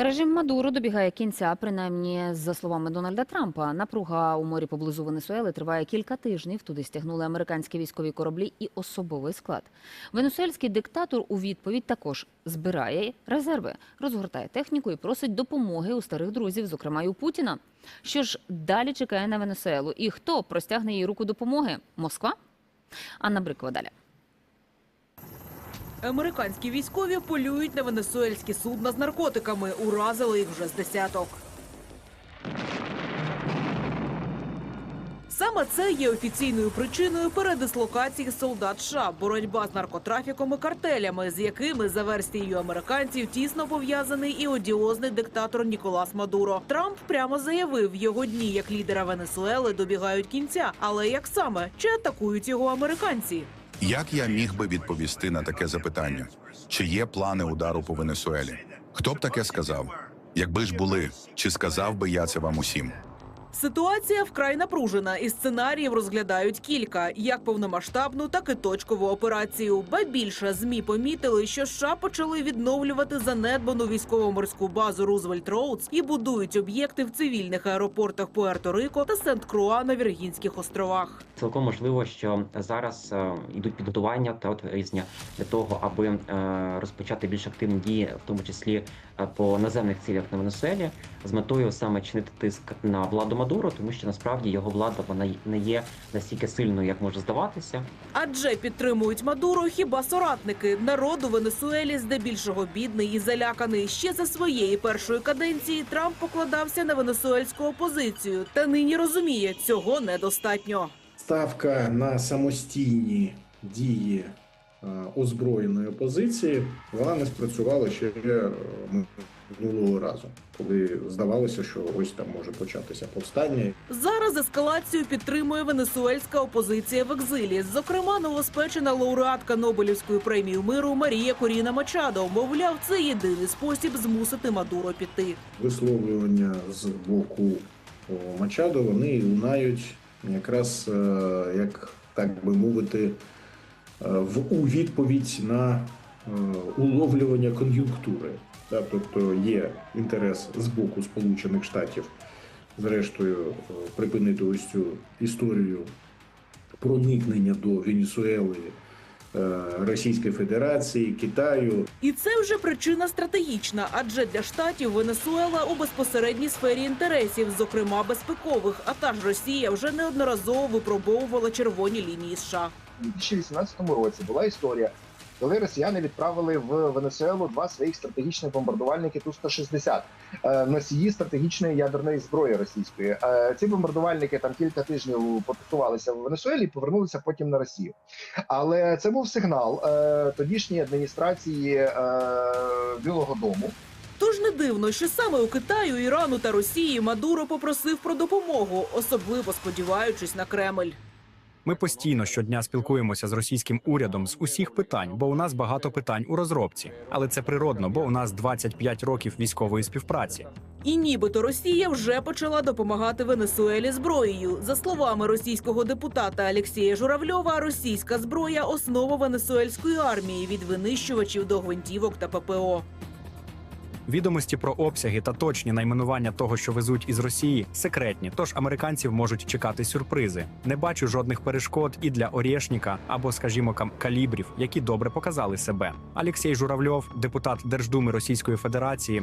Режим Мадуро добігає кінця, принаймні за словами Дональда Трампа. Напруга у морі поблизу Венесуели триває кілька тижнів. Туди стягнули американські військові кораблі і особовий склад. Венесуельський диктатор у відповідь також збирає резерви, розгортає техніку і просить допомоги у старих друзів, зокрема й у Путіна. Що ж далі чекає на Венесуелу? І хто простягне їй руку допомоги? Москва? Анна Брикова далі. Американські військові полюють на венесуельські судна з наркотиками. Уразили їх вже з десяток. Саме це є офіційною причиною передислокації солдат США, боротьба з наркотрафіком і картелями, з якими за версією американців тісно пов'язаний і одіозний диктатор Ніколас Мадуро. Трамп прямо заявив, його дні як лідера Венесуели добігають кінця. Але як саме чи атакують його американці? Як я міг би відповісти на таке запитання? Чи є плани удару по Венесуелі? Хто б таке сказав? Якби ж були, чи сказав би я це вам усім? Ситуація вкрай напружена, і сценаріїв розглядають кілька: як повномасштабну, так і точкову операцію. Ба більше змі помітили, що США почали відновлювати занедбану військово-морську базу Рузвельт Роудс і будують об'єкти в цивільних аеропортах Пуерто-Рико та Сент-Круа на Віргінських островах. Цілком можливо, що зараз е, йдуть підготування та от різні для того, аби е, розпочати більш активні дії, в тому числі е, по наземних цілях на Венесуелі, з метою саме чинити тиск на владу Мадуро, тому що насправді його влада вона не є настільки сильною, як може здаватися. Адже підтримують Мадуро хіба соратники народу Венесуелі здебільшого бідний і заляканий. Ще за своєї першої каденції Трамп покладався на венесуельську опозицію, та нині розуміє, цього недостатньо. ставка на самостійні дії озброєної опозиції вона не спрацювала ще е, минулого разу, коли здавалося, що ось там може початися повстання. Зараз ескалацію підтримує венесуельська опозиція в екзилі. Зокрема, новоспечена лауреатка Нобелівської премії миру Марія Коріна Мачадо. Мовляв, це єдиний спосіб змусити Мадуро піти. Висловлювання з боку Мачадо вони лунають якраз е, як так би мовити, е, в у відповідь на е, уловлювання кон'юнктури. Тобто є інтерес з боку Сполучених Штатів, зрештою, е, припинити ось цю історію проникнення до Венесуели е, Російської Федерації, Китаю. І це вже причина стратегічна, адже для штатів Венесуела у безпосередній сфері інтересів, зокрема безпекових. А та ж Росія вже неодноразово випробовувала червоні лінії США. У 2018 році була історія, коли росіяни відправили в Венесуелу два своїх стратегічних бомбардувальники Ту-160, е, носії стратегічної ядерної зброї російської. Е, Ці бомбардувальники там кілька тижнів потестувалися в Венесуелі і повернулися потім на Росію. Але це був сигнал е, тодішньої адміністрації Білого Дому. Тож не дивно, що саме у Китаю, Ірану та Росії Мадуро попросив про допомогу, особливо сподіваючись на Кремль. Ми постійно щодня спілкуємося з російським урядом з усіх питань, бо у нас багато питань у розробці. Але це природно, бо у нас 25 років військової співпраці. І нібито Росія вже почала допомагати Венесуелі зброєю. За словами російського депутата Олексія Журавльова, російська зброя основа венесуельської армії від винищувачів до гвинтівок та ППО. Відомості про обсяги та точні найменування того, що везуть із Росії, секретні. Тож американців можуть чекати сюрпризи. Не бачу жодних перешкод і для Орєшніка або, скажімо, калібрів, які добре показали себе. Олексій Журавльов, депутат Держдуми Російської Федерації,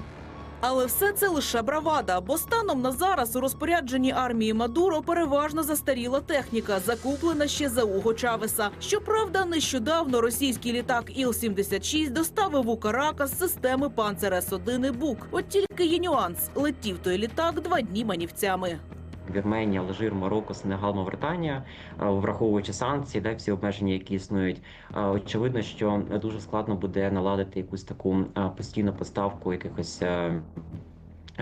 Але все це лише бравада, бо станом на зараз у розпорядженні армії Мадуро переважно застаріла техніка, закуплена ще за Уго Чавеса. Щоправда, нещодавно російський літак Іл-76 доставив у Каракас системи Панцер С-1 і Бук. От тільки є нюанс: летів той літак два дні манівцями. Вірменія, Алжир, Марокко, Сенегал, Мавританія, е, враховуючи санкції, да, всі обмеження, які існують, е, очевидно, що дуже складно буде наладити якусь таку е, постійну поставку якихось.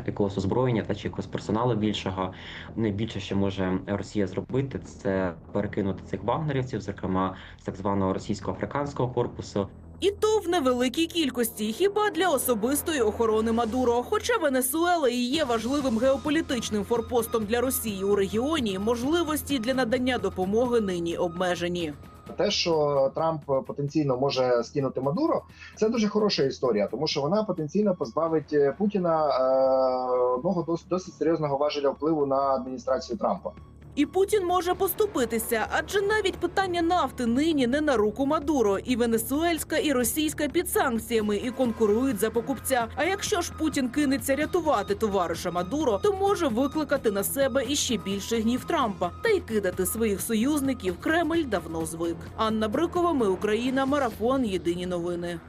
Якогось озброєння та чи якогось персоналу більшого найбільше, що може Росія зробити, це перекинути цих вагнерівців, зокрема з так званого російсько-африканського корпусу, І то в невеликій кількості, хіба для особистої охорони Мадуро. Хоча Венесуела і є важливим геополітичним форпостом для Росії у регіоні, можливості для надання допомоги нині обмежені. Те, що Трамп потенційно може скинути Мадуро, це дуже хороша історія, тому що вона потенційно позбавить е, Путіна е, одного досить, досить серйозного важеля впливу на адміністрацію Трампа. І Путін може поступитися, адже навіть питання нафти нині не на руку Мадуро, і венесуельська, і російська під санкціями і конкурують за покупця. А якщо ж Путін кинеться рятувати товариша Мадуро, то може викликати на себе іще більше гнів Трампа та й кидати своїх союзників Кремль давно звик. Анна Брикова, ми Україна, марафон. Єдині новини.